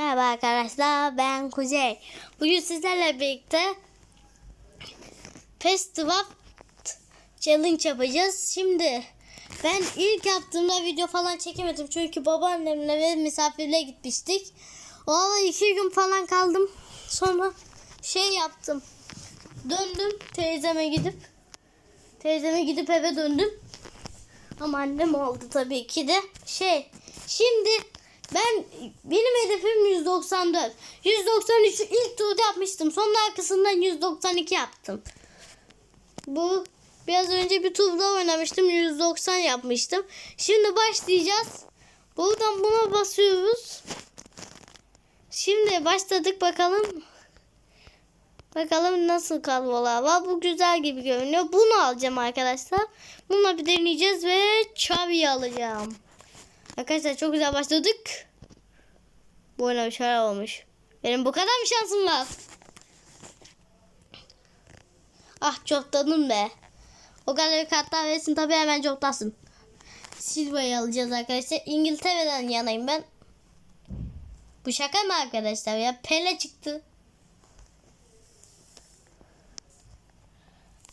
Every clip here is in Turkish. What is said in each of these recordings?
Merhaba arkadaşlar ben Kuzey. Bugün sizlerle birlikte Festival Challenge yapacağız. Şimdi ben ilk yaptığımda video falan çekemedim. Çünkü babaannemle ve misafirliğe gitmiştik. O ara iki gün falan kaldım. Sonra şey yaptım. Döndüm teyzeme gidip. Teyzeme gidip eve döndüm. Ama annem oldu tabii ki de. Şey şimdi ben benim hedefim 194. 193 ilk turda yapmıştım. Sonra arkasından 192 yaptım. Bu biraz önce bir turda oynamıştım. 190 yapmıştım. Şimdi başlayacağız. Buradan buna basıyoruz. Şimdi başladık bakalım. Bakalım nasıl kalmalar var. Bu güzel gibi görünüyor. Bunu alacağım arkadaşlar. Bununla bir deneyeceğiz ve Chavi'yi alacağım. Arkadaşlar çok güzel başladık. Bu bir şeyler olmuş. Benim bu kadar mı şansım var? Ah çoktanım be. O kadar kartlar versin tabii hemen çoktasın. Silva'yı alacağız arkadaşlar. İngiltere'den yanayım ben. Bu şaka mı arkadaşlar ya? Pele çıktı.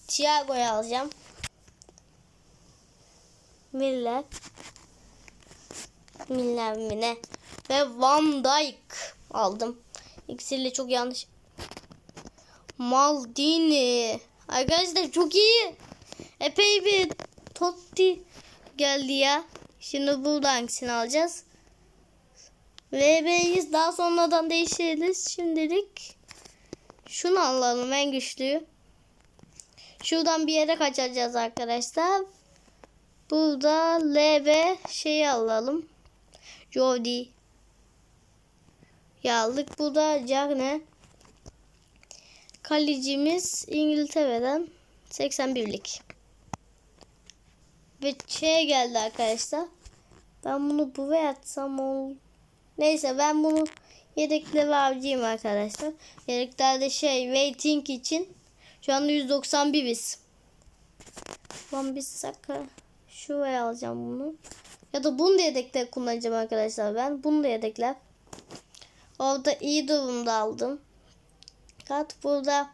Thiago'yu alacağım. Miller. Miller mi ne? Ve Van Dijk aldım. İkisiyle çok yanlış. Maldini. Arkadaşlar çok iyi. Epey bir Totti geldi ya. Şimdi buradan hangisini alacağız? VB'yiz daha sonradan değişiriz. Şimdilik şunu alalım en güçlüyü. Şuradan bir yere kaçacağız arkadaşlar. Burada LB şeyi alalım. Jody. Aldık. Bu da Cagne. Kalecimiz İngiltere'den 81'lik. Ve şey geldi arkadaşlar. Ben bunu buraya atsam ol. Neyse ben bunu yedekle avcıyım arkadaşlar. Yedeklerde şey waiting için şu anda 191'iz. Ben bir saka şuraya alacağım bunu. Ya da bunu da yedekte kullanacağım arkadaşlar ben. Bunu da yedekler. Orada iyi durumda aldım. Kat burada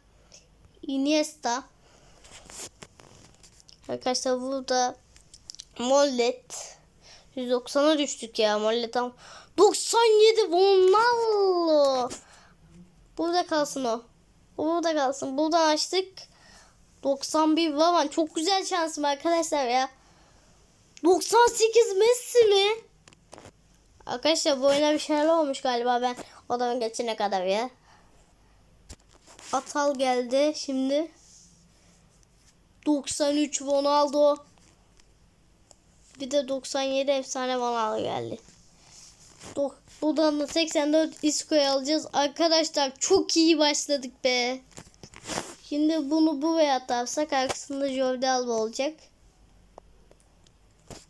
Iniesta. Arkadaşlar burada Mollet. 190'a düştük ya Mollet tam. 97 Ronaldo. Burada kalsın o. Burada kalsın. Buradan açtık. 91 var. Çok güzel şansım arkadaşlar ya. 98 Messi mi? Arkadaşlar bu oyuna bir şeyler olmuş galiba ben odanın geçene kadar ya. Atal geldi şimdi. 93 Ronaldo. Bir de 97 efsane Ronaldo geldi. Do- Buradan da 84 Isco'yu alacağız. Arkadaşlar çok iyi başladık be. Şimdi bunu bu veya atarsak arkasında Jordi Alba olacak.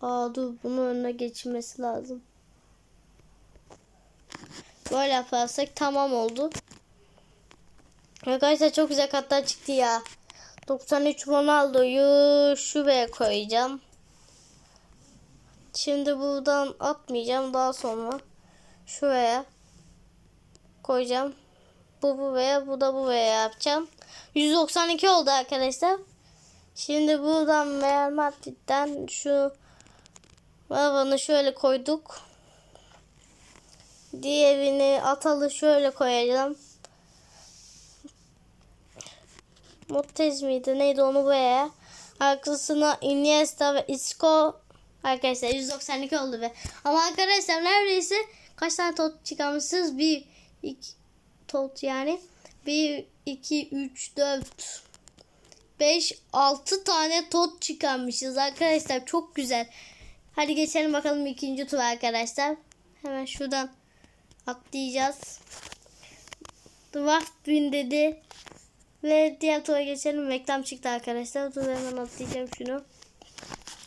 Aa dur bunun önüne geçmesi lazım. Böyle yaparsak tamam oldu. Arkadaşlar çok güzel katlar çıktı ya. 93 Ronaldo'yu şuraya koyacağım. Şimdi buradan atmayacağım daha sonra. Şuraya koyacağım. Bu bu veya bu da bu veya yapacağım. 192 oldu arkadaşlar. Şimdi buradan Real Madrid'den şu Vavanı şöyle koyduk. Diğerini atalı şöyle koyacağım. Mottez miydi neydi onu buraya. Arkasına Iniesta ve Isco Arkadaşlar 192 oldu be. Ama arkadaşlar neredeyse kaç tane tot çıkarmışsınız? 1, 2 tot yani. 1, 2, 3, 4, 5, 6 tane tot çıkarmışız arkadaşlar. Çok güzel. Hadi geçelim bakalım ikinci tur arkadaşlar. Hemen şuradan atlayacağız. Dwarf bin dedi. Ve diğer tura geçelim. Reklam çıktı arkadaşlar. Dur hemen atlayacağım şunu.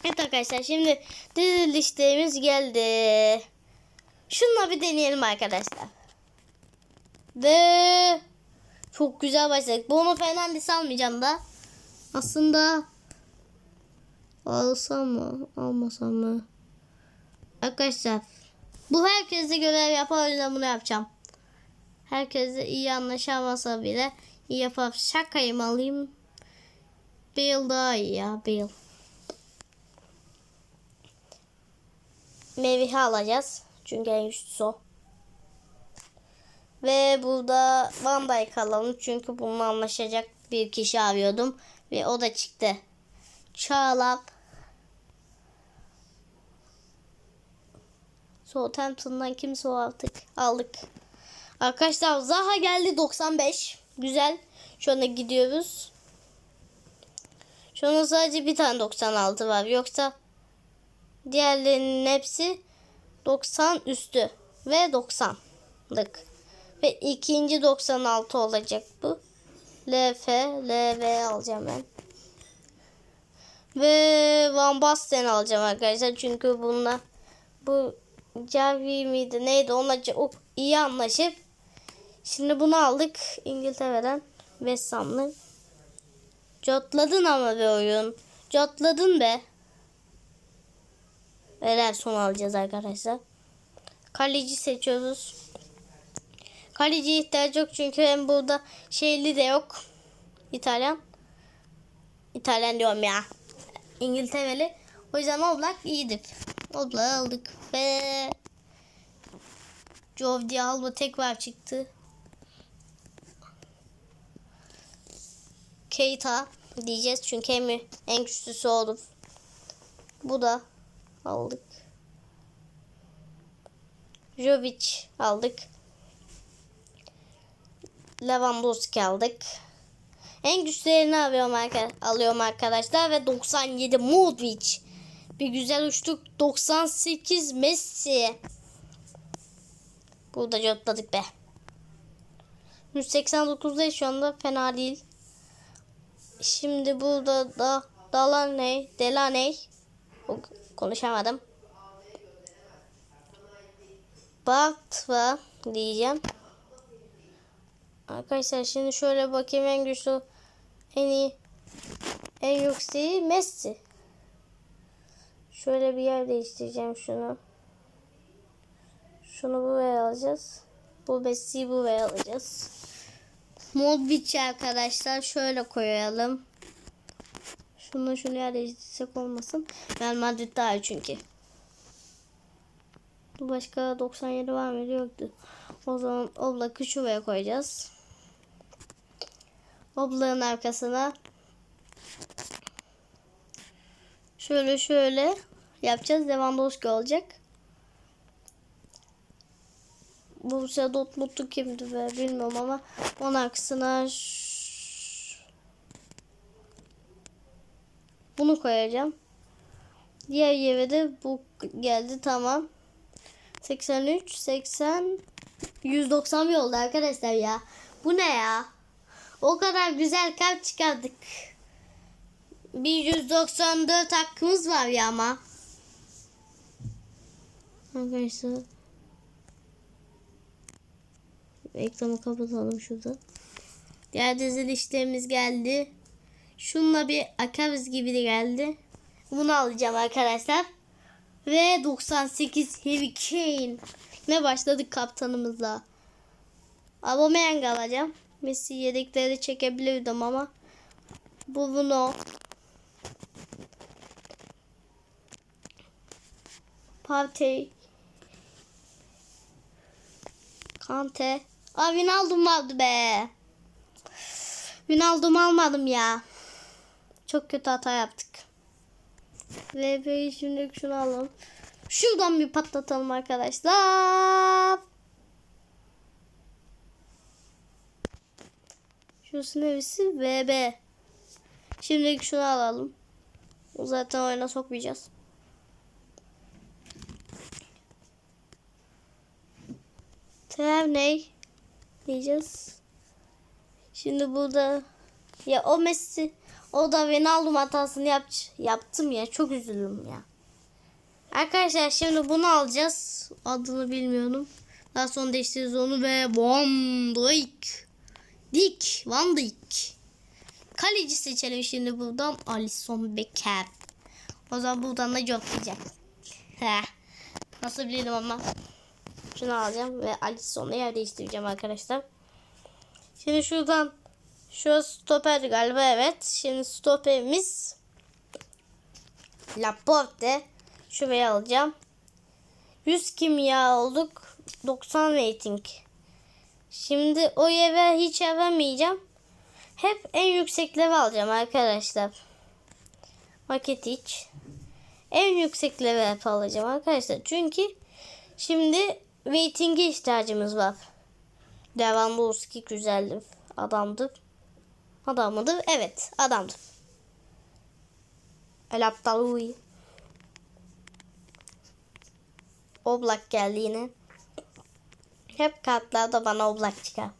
Evet arkadaşlar şimdi dizilişlerimiz geldi. Şunla bir deneyelim arkadaşlar. Ve çok güzel başladık. Bruno Fernandes almayacağım da. Aslında alsam mı almasam mı? Arkadaşlar bu herkese görev yapar o yüzden bunu yapacağım. Herkesle iyi anlaşamasa bile iyi yapar. Şakayı mı alayım? Bale daha iyi ya Bale. Mevih'i alacağız. Çünkü en güçlüsü o. Ve burada Van Dijk alalım. Çünkü bununla anlaşacak bir kişi arıyordum. Ve o da çıktı. Çağlap. Southampton'dan kimse o artık aldık. Arkadaşlar Zaha geldi 95. Güzel. Şu anda gidiyoruz. Şu anda sadece bir tane 96 var. Yoksa diğerlerinin hepsi 90 üstü ve 90'lık. Ve ikinci 96 olacak bu. LF, LV alacağım ben. Ve Van Basten alacağım arkadaşlar. Çünkü bununla bu Javi miydi neydi onunla çok iyi anlaşıp şimdi bunu aldık İngiltere'den West Ham'lı. Cotladın ama be oyun. Cotladın be. Neler son alacağız arkadaşlar. Kaleci seçiyoruz. Kaleci ihtiyaç yok çünkü hem burada şeyli de yok. İtalyan. İtalyan diyorum ya. İngiltereli. O yüzden Oblak iyidir. Oblak'ı aldık ve Jordi Alba tekrar çıktı. Keita diyeceğiz çünkü en, en güçlüsü olur. Bu da aldık. Jovic aldık. Lewandowski aldık. En güçlerini alıyorum arkadaşlar ve 97 Modric. Bir güzel uçtuk. 98 Messi. Burada jotladık be. 189'da şu anda fena değil. Şimdi burada da Delaney, Delaney konuşamadım. Batva diyeceğim. Arkadaşlar şimdi şöyle bakayım en güçlü en iyi en yükseği Messi. Şöyle bir yer değiştireceğim şunu. Şunu buraya alacağız. Bu Messi'yi buraya alacağız. Modric arkadaşlar şöyle koyalım. Şunu yer değiştirsek olmasın. Real Madrid daha iyi çünkü. Başka 97 var mıydı yoktu. O zaman Oblak'ı şuraya koyacağız. Oblak'ın arkasına şöyle şöyle yapacağız. Lewandowski olacak. Borussia Dortmund'u kimdi be bilmiyorum ama onun arkasına ş- bunu koyacağım. Diğer yere de bu geldi tamam. 83, 80, 191 oldu arkadaşlar ya. Bu ne ya? O kadar güzel kalp çıkardık. Bir 194 hakkımız var ya ama. Arkadaşlar. Ekranı kapatalım şurada. Diğer dizilişlerimiz geldi. Şunla bir akarız gibi de geldi. Bunu alacağım arkadaşlar. Ve 98 Harry Kane. Ne başladık kaptanımızla. Aubameyang alacağım. Messi yedekleri çekebilirdim ama. Bu bunu. Partey. Kante. Aa Wijnaldum aldı be. Wijnaldum almadım ya. Çok kötü hata yaptık. VP'yi şimdi şunu alalım. Şuradan bir patlatalım arkadaşlar. Şurası neresi? VB. Şimdi şunu alalım. Zaten oyuna sokmayacağız. Terney diyeceğiz. Şimdi burada ya o Messi o da Ronaldo hatasını yap, yaptım ya. Çok üzüldüm ya. Arkadaşlar şimdi bunu alacağız. Adını bilmiyorum. Daha sonra değiştiririz onu ve Van Dijk. Dick. Van Dijk. Kaleci seçelim şimdi buradan. Alisson Becker. O zaman buradan da coplayacak. Heh. Nasıl bildim ama. Şunu alacağım ve Alisson'la yer değiştireceğim arkadaşlar. Şimdi şuradan şu stoper galiba evet. Şimdi stoperimiz Laporte. Şuraya alacağım. 100 kimya olduk. 90 rating. Şimdi o eve hiç alamayacağım. Hep en yüksekleri alacağım arkadaşlar. Maket hiç. En yüksekleri hep alacağım arkadaşlar. Çünkü şimdi rating'e ihtiyacımız var. Lewandowski güzeldi. Adamdı. Adam mıdır? Evet adamdır. El Abdalouhi. Oblak geldi yine. Hep kartlarda bana oblak çıkar.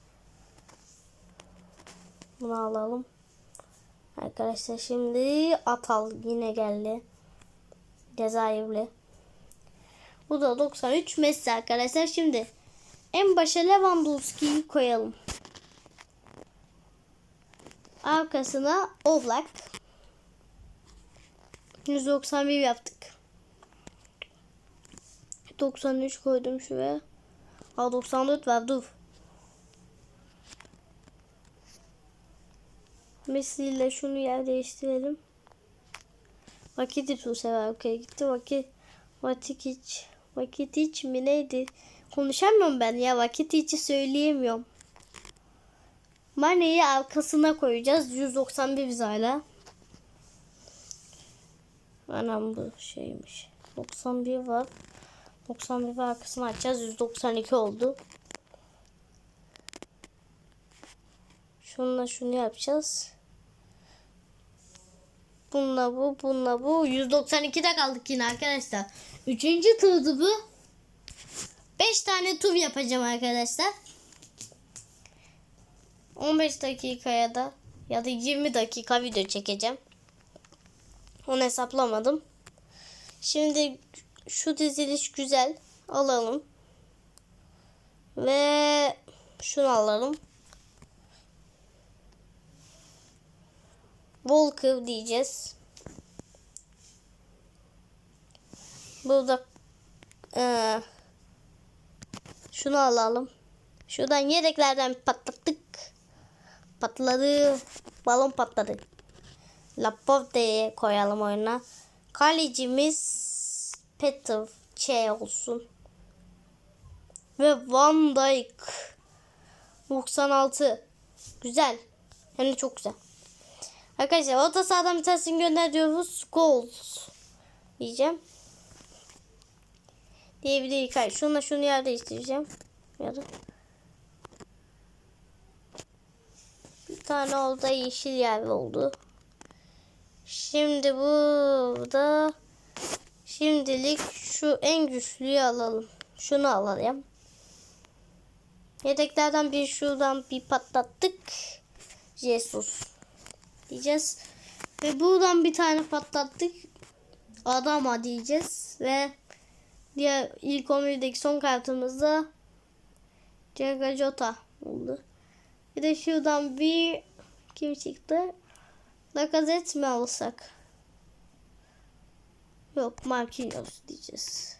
Bunu alalım. Arkadaşlar şimdi Atal yine geldi. Cezayirli. Bu da 93 Messi arkadaşlar. Şimdi en başa Lewandowski'yi koyalım. Arkasına Oblak. 191 yaptık. 93 koydum şuraya. Aa 94 var dur. Messi ile şunu yer değiştirelim. Vakit bu sefer okey gitti. Vakit hiç vakit hiç mi neydi? Konuşamıyorum ben ya vakit hiç söyleyemiyorum. Mane'yi arkasına koyacağız. 191 bizayla. Anam bu şeymiş. 91 var. 91 arkasını açacağız. 192 oldu. Şununla şunu yapacağız. Bununla bu, bununla bu. 192'de kaldık yine arkadaşlar. Üçüncü turdu bu. 5 tane tur yapacağım arkadaşlar. 15 dakikaya da ya da 20 dakika video çekeceğim. Onu hesaplamadım. Şimdi şu diziliş güzel. Alalım. Ve şunu alalım. Walker diyeceğiz. Burada ee, şunu alalım. Şuradan yedeklerden patlattık. Patladı. Balon patladı. Laporte'ye koyalım oyuna. Kalecimiz Peter Ç olsun. Ve Van Dijk 96. Güzel. Hem de çok güzel. Arkadaşlar orta sahadan bir tanesini gönderiyoruz. Goals diyeceğim. Diyebilir Hayır. Şunla şunu yer değiştireceğim. Ya da bir tane oldu yeşil yer oldu. Şimdi burada şimdilik şu en güçlüyü alalım. Şunu alalım. Yedeklerden bir şuradan bir patlattık. Jesus diyeceğiz. Ve buradan bir tane patlattık. Adama diyeceğiz. Ve diğer ilk 11'deki son kartımızda Jaga Jota oldu. Bir de şuradan bir kim çıktı? Lacazette mi alsak? Yok Marquinhos diyeceğiz.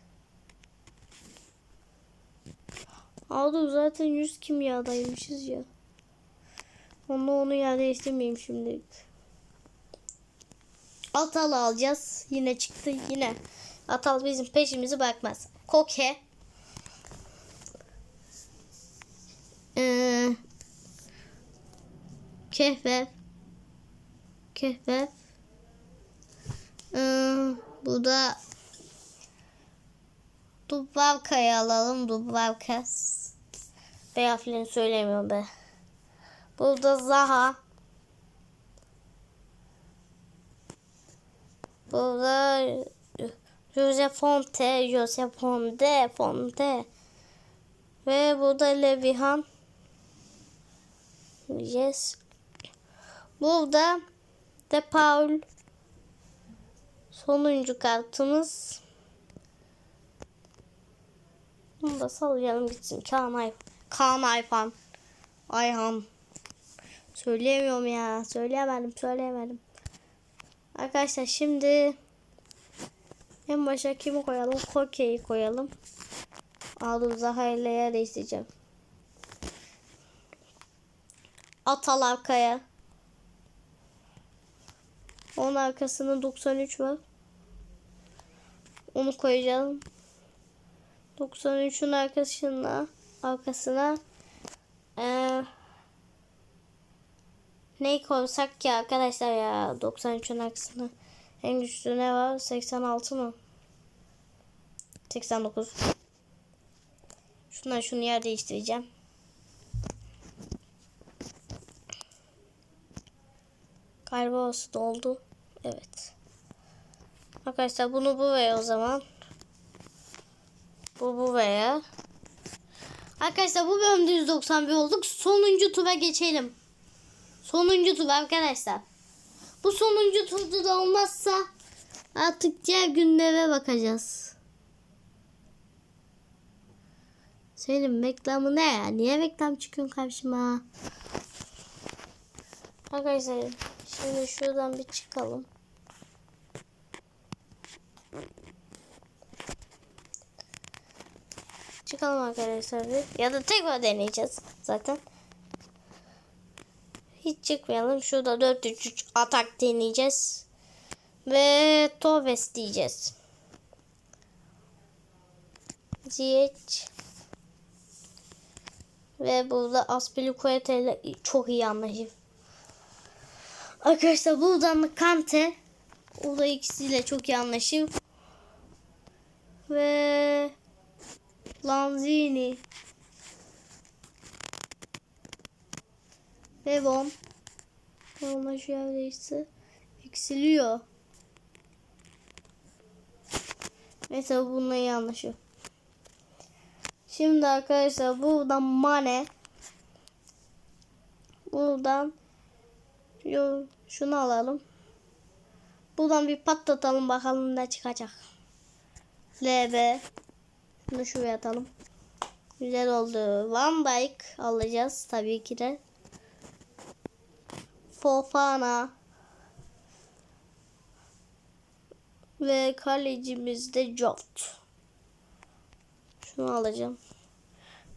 Aldım zaten 100 kimyadaymışız ya. Onu onu yer değiştirmeyeyim şimdi. Atal alacağız. Yine çıktı yine. Atal bizim peşimizi bırakmaz. Koke. Ee, Kehfe. Kehfe. Ee, bu da Dubravka'yı alalım. Dubravka. B harflerini söylemiyorum be. Burada Zaha. Burada Jose Fonte, Jose Fonte, Fonte. Ve burada Levihan. Yes. Burada De Paul. Sonuncu kartımız. Bunu da sallayalım gitsin. Kaan Ay Kaan Ayfan. Ayhan. Söyleyemiyorum ya. Söyleyemedim. Söyleyemedim. Arkadaşlar şimdi en başa kimi koyalım? Koke'yi koyalım. Aldım Zaha'yla yer değiştireceğim. Atal arkaya. Onun arkasında 93 var. Onu koyacağım. 93'ün arkasına arkasına eee ne koysak ki arkadaşlar ya? 93'ün arkasına en güçlü ne var? 86 mı? 89 şundan şunu yer değiştireceğim. Galiba olsun doldu. Evet. Arkadaşlar bunu buraya o zaman. Bu buraya arkadaşlar bu bölümde 191 olduk. Sonuncu tura geçelim Sonuncu tur arkadaşlar. Bu sonuncu turda da olmazsa artık diğer günlere bakacağız. Senin reklamı ne ya? Niye reklam çıkıyorsun karşıma? Arkadaşlar şimdi şuradan bir çıkalım. Çıkalım arkadaşlar. Ya da tekrar deneyeceğiz zaten. Çıkmayalım. Şurada 4-3-3 atak deneyeceğiz. Ve Toves diyeceğiz. Ziyech. Ve burada Aspilicueta ile çok iyi anlaşıyor. Arkadaşlar buradan Kante. O da ikisiyle çok iyi anlaşıyor. Ve Lanzini. Devam. Ama şu neredeyse eksiliyor. Mesela bununla anlaşıyor. Şimdi arkadaşlar buradan mane. Buradan şunu alalım. Buradan bir patlatalım bakalım ne çıkacak. LB. Şunu şuraya atalım. Güzel oldu. Van Dijk alacağız tabii ki de. Fofana. Ve kalecimiz de Jot. Şunu alacağım.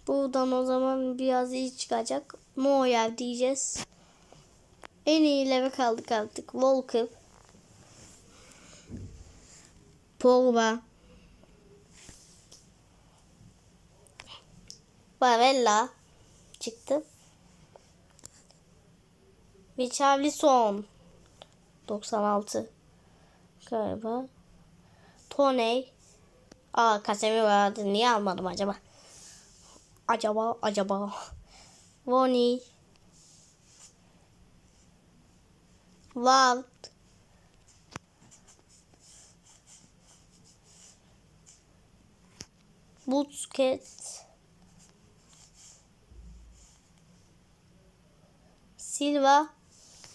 Buradan o zaman biraz iyi çıkacak. Neuer diyeceğiz. En iyilere kaldık artık. Walker. Pogba. Barella çıktı. Richarlison 96 galiba. Toney. Aa Kasemi vardı. Niye almadım acaba? Acaba acaba. Voni. Walt. Busquets. Silva.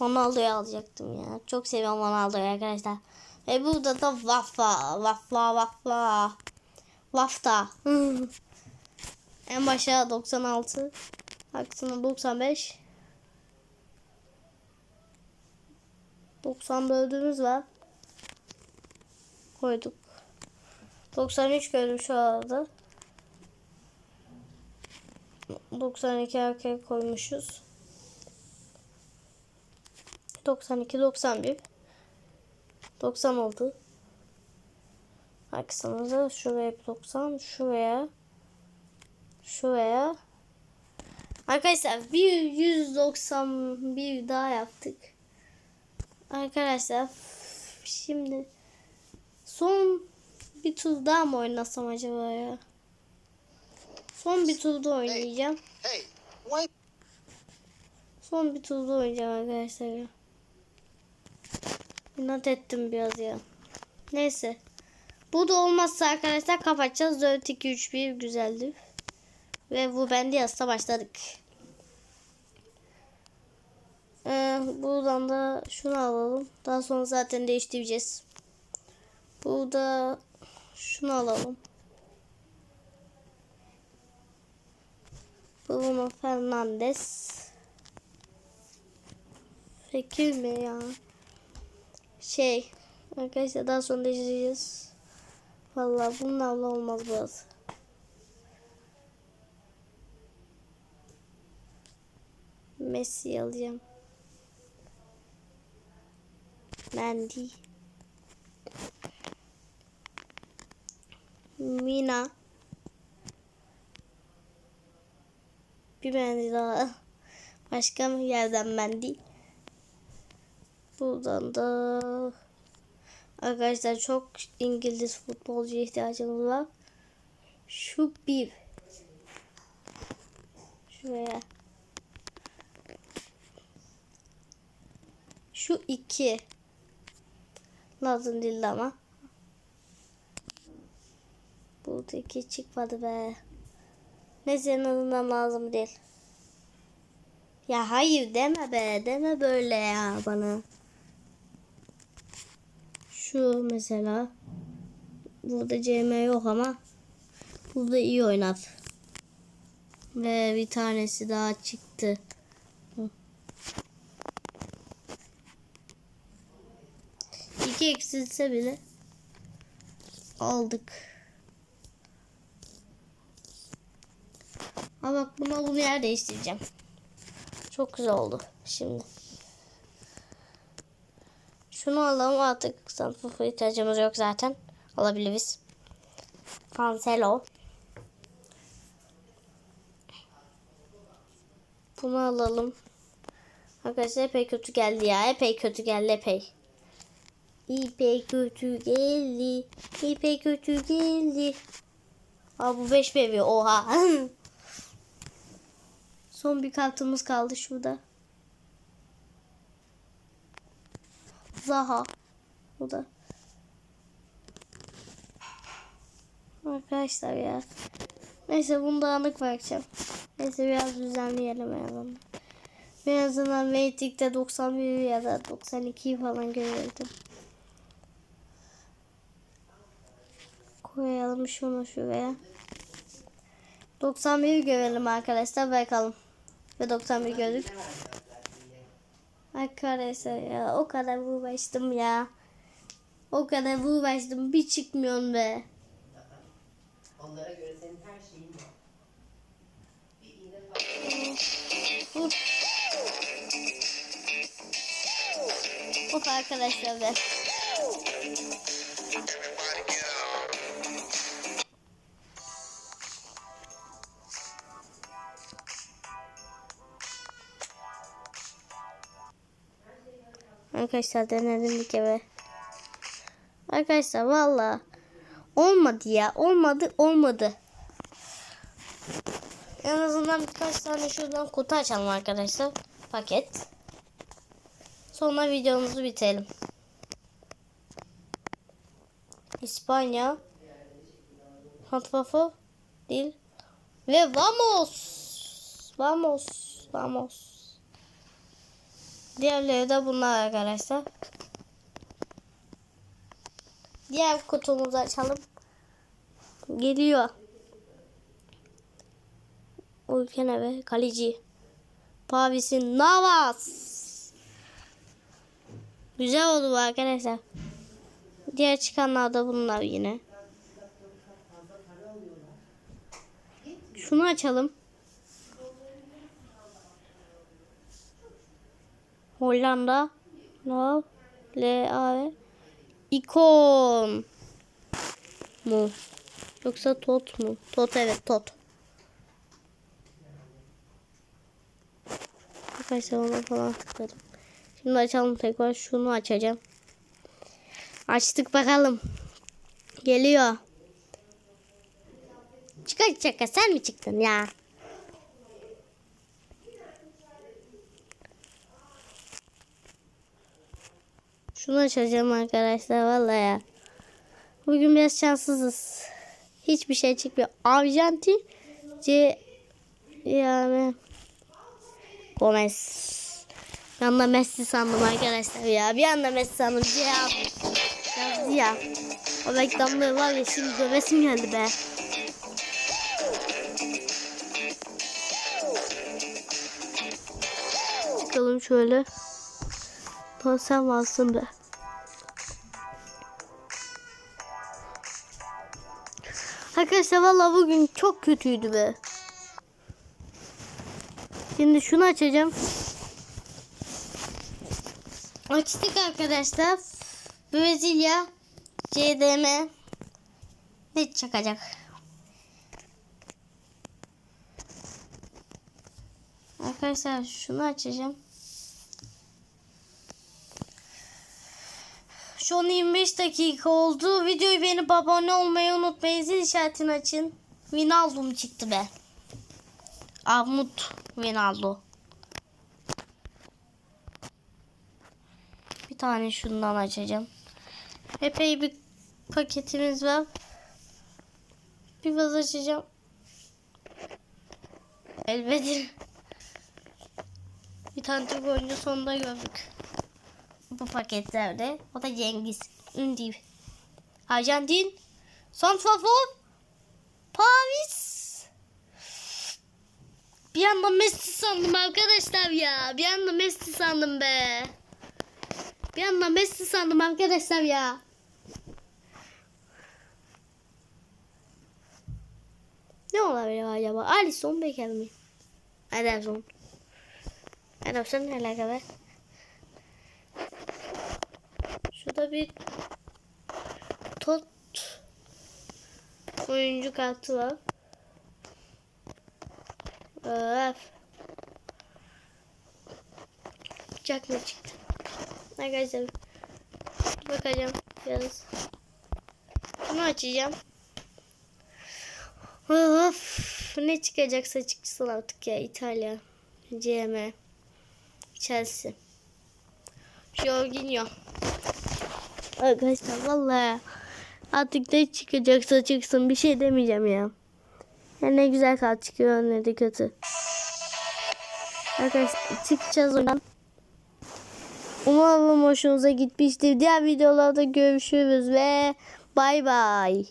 Ronaldo'yu alacaktım ya. Çok seviyorum Ronaldo'yu arkadaşlar. Ve burada da Wafa. Wafa Wafa. Wafta. en başa 96. Aksine 95. 94'ümüz var. Koyduk. 93 gördüm şu arada. 92 arkaya koymuşuz. 92, 91, 90 oldu. Aksımızı şuraya 90, şuraya, şuraya. Arkadaşlar bir 191 daha yaptık. Arkadaşlar şimdi son bir tur daha mı oynasam acaba ya? Son bir turda oynayacağım. Hey, why? Son bir turda oynayacağım arkadaşlar ya. İnat ettim biraz ya. Neyse. Bu da olmazsa arkadaşlar kapatacağız. 4 2 3 1 güzeldi. Ve bu bende yazsa başladık. Ee, buradan da şunu alalım. Daha sonra zaten değiştireceğiz. Burada şunu alalım. Bruno Fernandes. Fikir mi ya? şey arkadaşlar daha sonra değiştireceğiz. Valla bunun abla olmaz burası. Messi alacağım. Mendy. Mina. Bir Mendy daha. Başka bir yerden Mendy. Buradan da arkadaşlar çok İngiliz futbolcuya ihtiyacımız var. Şu bir. Şuraya. Şu iki. Lazım değil ama. Buradaki çıkmadı be. Neyse en azından lazım değil. Ya hayır deme be. Deme böyle ya bana. Şu mesela. Burada CM yok ama. Burada iyi oynar. Ve bir tanesi daha çıktı. İki eksilse bile aldık. Ama bak buna bunu yer değiştireceğim. Çok güzel oldu şimdi. Şunu alalım artık santrafor ihtiyacımız yok zaten. Alabiliriz. Cancelo. Bunu alalım. Arkadaşlar epey kötü geldi ya. Epey kötü geldi epey. İpey kötü geldi. İpey kötü geldi. Aa bu 5 bebi oha. Son bir kartımız kaldı şurada. Zaha. Bu da. Arkadaşlar ya. Neyse bunu da anlık bırakacağım. Neyse biraz düzenleyelim en azından. En azından Waiting'de 91 ya da 92 falan görebildim. Koyalım şunu şuraya. 91 görelim arkadaşlar bakalım. Ve 91 gördük. Arkadaşlar ya o kadar uğraştım ya. O kadar uğraştım bir çıkmıyor be. Onlara göre senin her şeyin var. Bir iğne falan. Uf. Of arkadaşlar be. Arkadaşlar denedim bir kere. Arkadaşlar valla olmadı ya. Olmadı olmadı. En azından birkaç tane şuradan kutu açalım arkadaşlar. Paket. Sonra videomuzu bitirelim. İspanya. Santrafor değil. Ve vamos. Vamos. Vamos. Diğerleri de bunlar arkadaşlar. Diğer kutumuzu açalım. Geliyor. Ülke be? Kaleci. Pavis'in Navas. Güzel oldu bu arkadaşlar. Diğer çıkanlar da bunlar yine. Şunu açalım. Hollanda. No. L A İkon mu? Yoksa tot mu? Tot evet tot. Arkadaşlar ona falan tıkladım. Şimdi açalım tekrar. Şunu açacağım. Açtık bakalım. Geliyor. Çıkar sen mi çıktın ya? Şunu açacağım arkadaşlar vallahi ya. Bugün biraz şanssızız. Hiçbir şey çıkmıyor. Arjantin C yani Gomez. Bir anda Messi sandım arkadaşlar ya. Bir anda Messi sandım. C yazmış. Yazdı ya. O reklamları var ya şimdi dövesim geldi be. Çıkalım şöyle. Lan sen varsın be. Arkadaşlar valla bugün çok kötüydü be. Şimdi şunu açacağım. Açtık arkadaşlar. Brezilya CDM ne çıkacak? Arkadaşlar şunu açacağım. An 25 dakika oldu. Videoyu beğenip abone olmayı unutmayın. Zil işaretini açın. Vinaldo'm çıktı be. Armut Vinaldo. Bir tane şundan açacağım. Epey bir paketimiz var. Bir vaz açacağım. Elbette. Bir tane Türk oyuncu sonunda gördük. Bu paketlerde. O da Cengiz. Ündü. Arjantin. Santrafor. Paris. Bir anda Messi sandım arkadaşlar ya. Bir anda Messi sandım be. Bir anda Messi sandım arkadaşlar ya. Ne olabilir acaba? Alisson Becker mi? Ederson. Ederson ne alakalı? Şurada bir tot oyuncu kartı var. Öf. Jack ne çıktı? Arkadaşlar bakacağım biraz. Bunu açacağım. Of, ne çıkacaksa çıksın artık ya İtalya, CM, Chelsea, Jorginho. Arkadaşlar vallahi artık ne çıkacaksa çıksın bir şey demeyeceğim ya. Ya ne güzel kart çıkıyor ne de kötü. Arkadaşlar çıkacağız oradan. Umarım hoşunuza gitmiştir. Diğer videolarda görüşürüz ve bay bay.